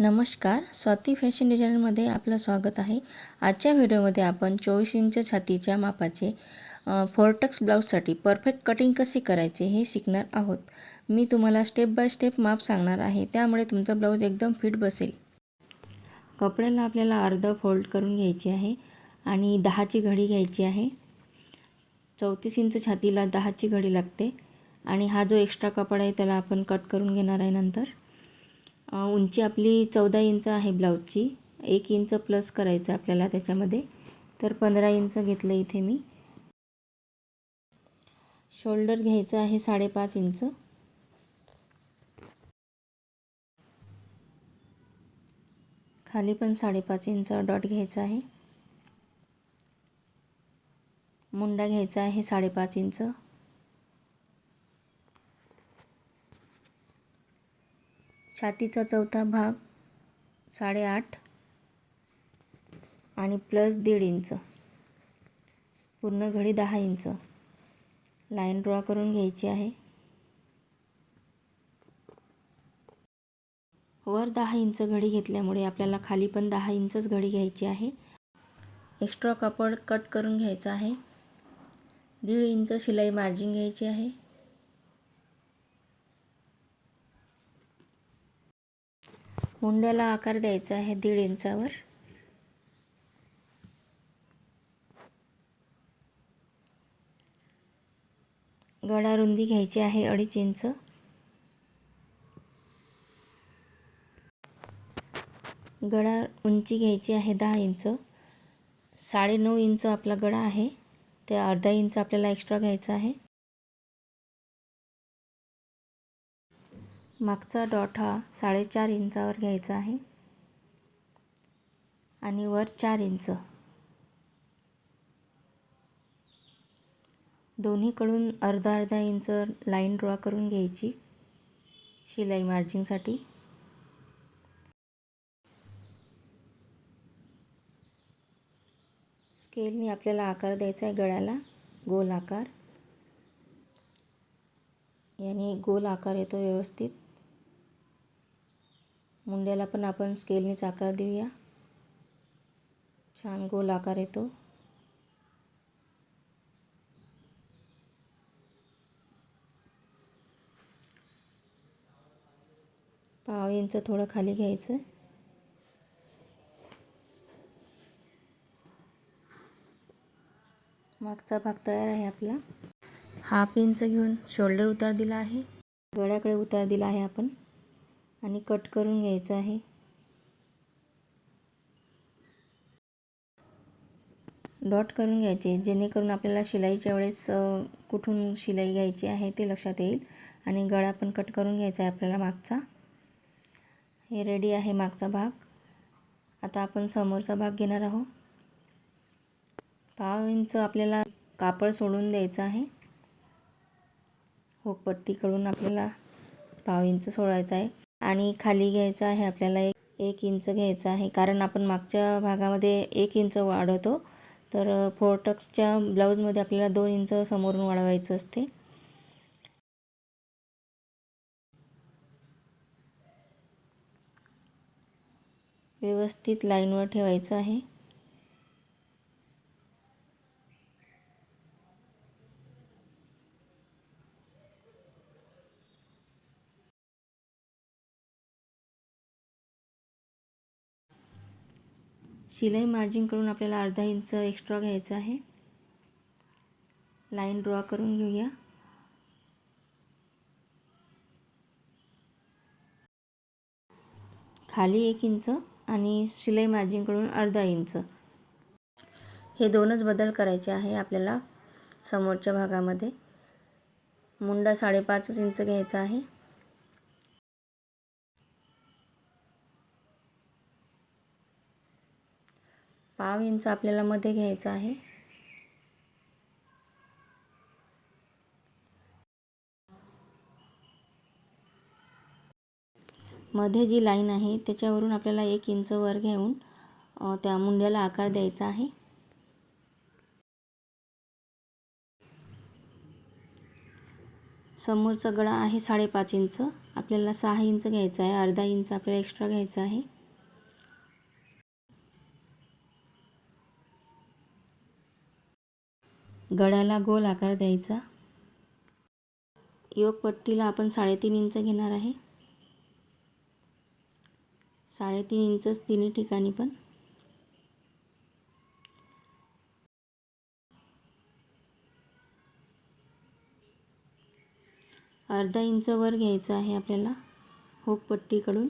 नमस्कार स्वाती फॅशन डिझायनरमध्ये आपलं स्वागत आहे. आजच्या व्हिडिओमध्ये आपण चोवीस इंच छातीच्या मापाचे फोरटक्स ब्लाऊजसाठी परफेक्ट कटिंग कसे करायचे हे शिकणार आहोत. मी तुम्हाला स्टेप बाय स्टेप माप सांगणार आहे. त्यामुळे तुमचा ब्लाऊज एकदम फिट बसेल. कपड्याला आपल्याला अर्ध फोल्ड करून घ्यायची आहे आणि दहाची घडी घ्यायची आहे. चौतीस इंच छातीला दहाची घडी लागते आणि हा जो एक्स्ट्रा कपडा आहे त्याला आपण कट करून घेणार आहे नंतर. उंची आपली चौदा इंच आहे ब्लाऊजची. एक इंच प्लस करायचं आपल्याला त्याच्यामध्ये. तर पंधरा इंच घेतलं इथे मी. शोल्डर घ्यायचं आहे साडेपाच इंच. खाली पण साडेपाच इंच डॉट घ्यायचा आहे. मुंडा घ्यायचा आहे साडेपाच इंच. छातीचा चौथा भाग साडेआठ आणि प्लस दीड इंच पूर्ण घडी दहा इंच लाईन ड्रॉ करून घ्यायची आहे. वर दहा इंच घडी घेतल्यामुळे आपल्याला खाली पण दहा इंचच घडी घ्यायची आहे. एक्स्ट्रा कापड कट करून घ्यायचं आहे. दीड इंच शिलाई मार्जिन घ्यायची आहे. मुंड्याला आकार द्यायचा आहे दीड इंचावर. गळा रुंदी घ्यायची आहे अडीच इंच. गळा उंची घ्यायची आहे दहा इंच. साडेनऊ इंच आपला गळा आहे. ते अर्धा इंच आपल्याला एक्स्ट्रा घ्यायचा आहे. मागचा डॉट हा साडेचार इंचावर घ्यायचा आहे. आणि वर चार इंच. दोन्हीकडून अर्धा अर्धा इंच लाईन ड्रॉ करून घ्यायची. शिलाई मार्जिंगसाठी स्केलने आपल्याला आकार द्यायचा आहे गळ्याला. गोल आकार. याने गोल आकार येतो व्यवस्थित. मुंड्याला पण आपण स्केलनेच आकार देऊया. छान गोल आकार येतो. पाव इंच थोडं खाली घ्यायचं. मागचा भाग तयार आहे आपला. हाफ इंच घेऊन शोल्डर उतार दिला आहे. गळ्याकडे उतार दिला आहे आपण. आणि कट करून घ्यायचं आहे. डॉट करून घ्यायचे जेणेकरून आपल्याला शिलाईच्या वेळेस कुठून शिलाई घ्यायची आहे ते लक्षात येईल. आणि गळा पण कट करून घ्यायचा आहे आपल्याला मागचा. हे रेडी आहे मागचा भाग. आता आपण समोरचा भाग घेणार आहोत. पाव इंच आपल्याला कापड सोडून द्यायचं आहे. हो पट्टीकडून आपल्याला पाव इंच सोडायचं आहे. आणि खाली घ्यायचं आहे आपल्याला एक एक इंच घ्यायचं आहे. कारण आपण मागच्या भागामध्ये एक इंच वाढवतो. तर फोरटक्सच्या ब्लाऊजमध्ये आपल्याला दोन इंच समोरून वाढवायचं असते. व्यवस्थित लाईनवर ठेवायचं आहे. शिलाई मार्जिनकडून आपल्याला अर्धा इंच एक्स्ट्रा घ्यायचं आहे. लाईन ड्रॉ करून घेऊया. खाली एक इंच आणि शिलाई मार्जिंगकडून अर्धा इंच हे दोनच बदल करायचे आहे आपल्याला समोरच्या भागामध्ये. मुंडा साडेपाचच इंच घ्यायचा आहे. पाव इंच आपल्याला मध्ये घ्यायचं आहे. मध्ये जी लाईन आहे त्याच्यावरून आपल्याला एक इंच वर घेऊन त्या मुंड्याला आकार द्यायचा आहे. समोरचा गळा आहे साडेपाच इंच. आपल्याला सहा इंच घ्यायचा आहे अर्धा इंच आपल्याला एक्स्ट्रा घ्यायचा आहे. गळ्याला गोल आकार द्यायचा. योगपट्टीला आपण साडेतीन इंच घेणार आहे. साडेतीन इंचच तिन्ही ठिकाणी पण. अर्धा इंच वर घ्यायचं आहे आपल्याला हुक पट्टीकडून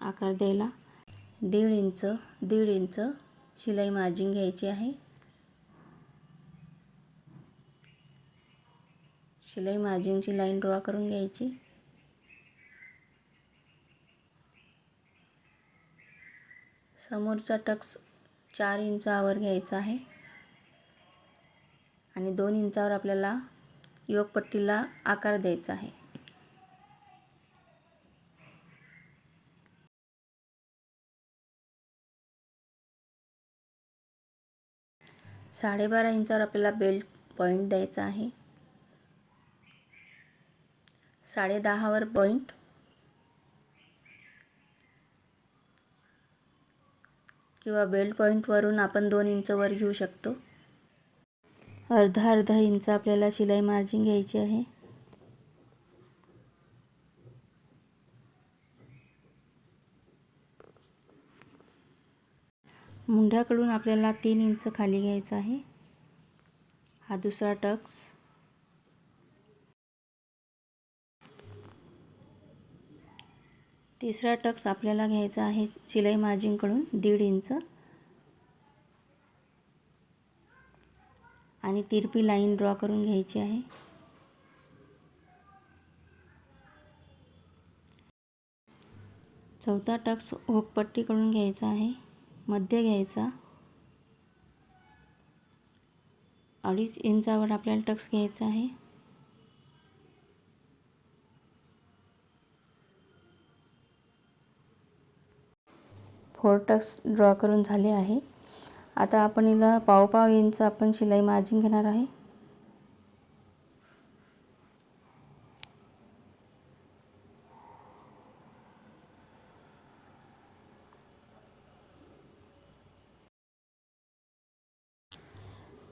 आकार द्यायला. दीड इंच दीड इंच शिलाई मार्जिन घ्यायची आहे. शिलाई मार्जिनची लाईन ड्रॉ करून घ्यायची. समोरचा टक्स चार इंचावर घ्यायचा आहे. आणि दोन इंचावर आपल्याला योगपट्टीला आकार द्यायचा आहे. साडेबारा इंचावर आपल्याला बेल्ट पॉईंट द्यायचा आहे. साडे दहावर पॉईंट. किंवा बेल्ट पॉईंटवरून आपण दोन इंच वर घेऊ शकतो. अर्धा अर्धा इंच आपल्याला शिलाई मार्जिन घ्यायची आहे. मुंढ्याकडून आपल्याला तीन इंच खाली घ्यायचा आहे. हा दुसरा टक्स. तिसरा टक्स आपल्याला घ्यायचा आहे शिलाई मार्जिनकडून दीड इंच. आणि तिरपी लाईन ड्रॉ करून घ्यायची आहे. चौथा टक्स हुकपट्टीकडून घ्यायचा आहे. मध्य घ्यायचा. अडीच इंचावर आपल्याला टक्स घ्यायचा आहे. फोर टक्स ड्रॉ करून झाले आहे. आता आपण हिला पावपाव इंच आपण शिलाई मार्जिन घेणार आहे.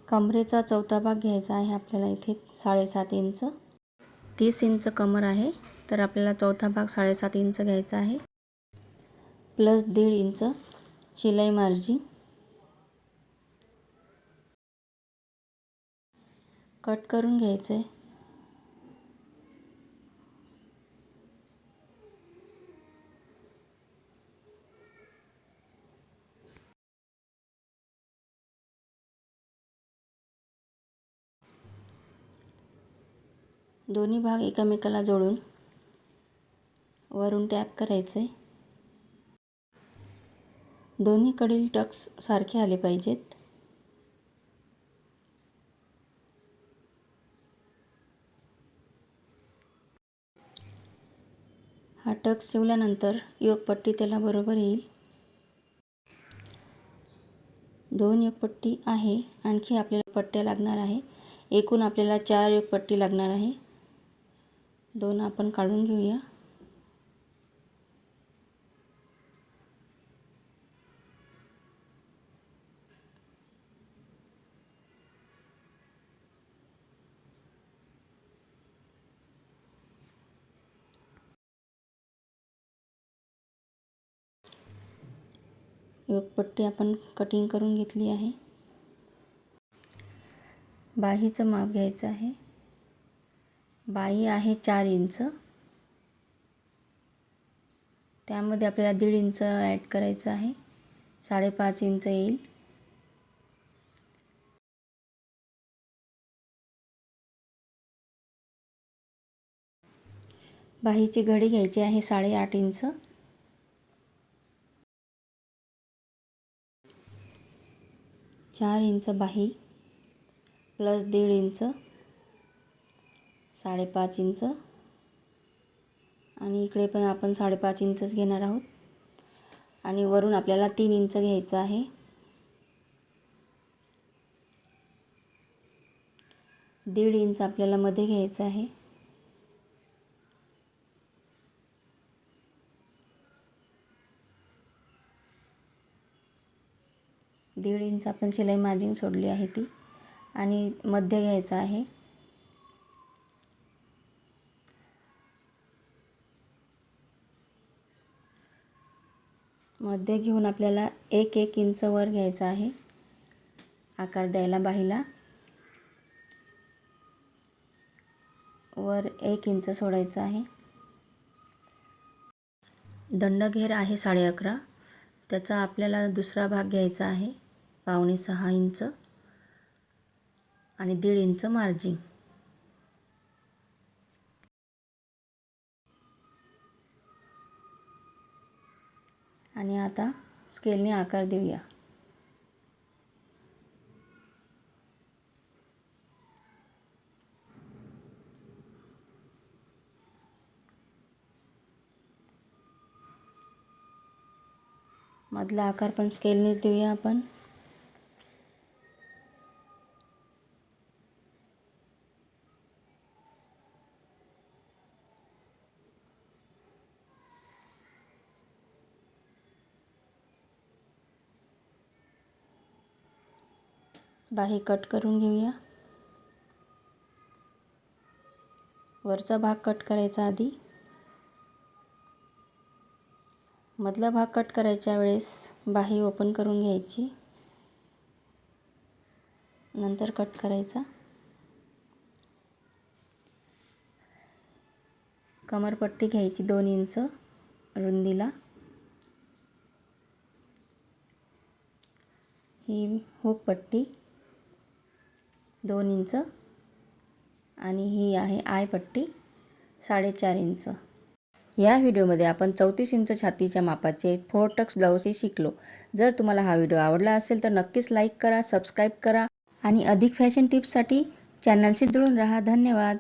कमरेचा चौथा भाग घ्यायचा आहे आपल्याला इथे साडेसात इंच. तीस इंच कमर आहे तर आपल्याला चौथा भाग साडेसात इंच घ्यायचा आहे. प्लस दीड इंच शिलाई मार्जिन. कट करून घ्यायचं. आहे दोन्ही भाग एकमेकाला जोडून वरून टॅप करायचे. दोन्हीकडील टक्स सारखे आले पाहिजेत. हा टक्स शिवल्यानंतर योगपट्टी त्याला बरोबर येईल. दोन योगपट्टी आहे आणखी आपल्याला पट्ट्या लागणार आहे. एकूण आपल्याला चार योगपट्टी लागणार आहे. दोन आपण काढून घेऊया. योगपट्टी आपण कटिंग करून घेतली आहे. बाहीचं माप घ्यायचं आहे. बाही आहे चार इंच. त्यामध्ये आपल्याला दीड इंच ॲड करायचं आहे. साडेपाच इंच येईल. बाहीची घडी घ्यायची आहे साडेआठ इंच. चार इंच बाही प्लस दीड इंच साडेपाच इंच. आणि इकडे पण आपण साडेपाच इंचच घेणार आहोत. आणि वरून आपल्याला तीन इंच घ्यायचं आहे. दीड इंच आपल्याला मध्ये घ्यायचं आहे. दीड इंच आपण शिलाई मार्जिन सोडली आहे ती आणि मध्य घ्यायचं आहे. मध्य घेऊन आपल्याला एक एक इंच वर घ्यायचं आहे. आकार द्यायला बाहीला. वर एक इंच सोडायचं आहे. दंडघेर आहे साडे अकरा. त्याचा आपल्याला दुसरा भाग घ्यायचा आहे. पावणे सहा इंच आणि दीड इंच मार्जिन आणि आता स्केलने आकार देऊया. मधला आकार पण स्केलने देऊया आपण. बाही कट करून घेऊया. वरचा भाग कट करायचा आधी. मधला भाग कट करायच्या वेळेस बाही ओपन करून घ्यायची. नंतर कट करायचा. कमरपट्टी घ्यायची दोन इंच रुंदीला. ही हुक पट्टी दोन इंच. आणि ही आहे आय पट्टी साडेचार इंच. या व्हिडिओमध्ये आपण चौतीस इंच छातीच्या मापाचे फोर टक्स ब्लाऊज हे शिकलो. जर तुम्हाला हा व्हिडिओ आवडला असेल तर नक्कीच लाईक करा सबस्क्राईब करा आणि अधिक फॅशन टिप्ससाठी चॅनलशी जुळून राहा. धन्यवाद.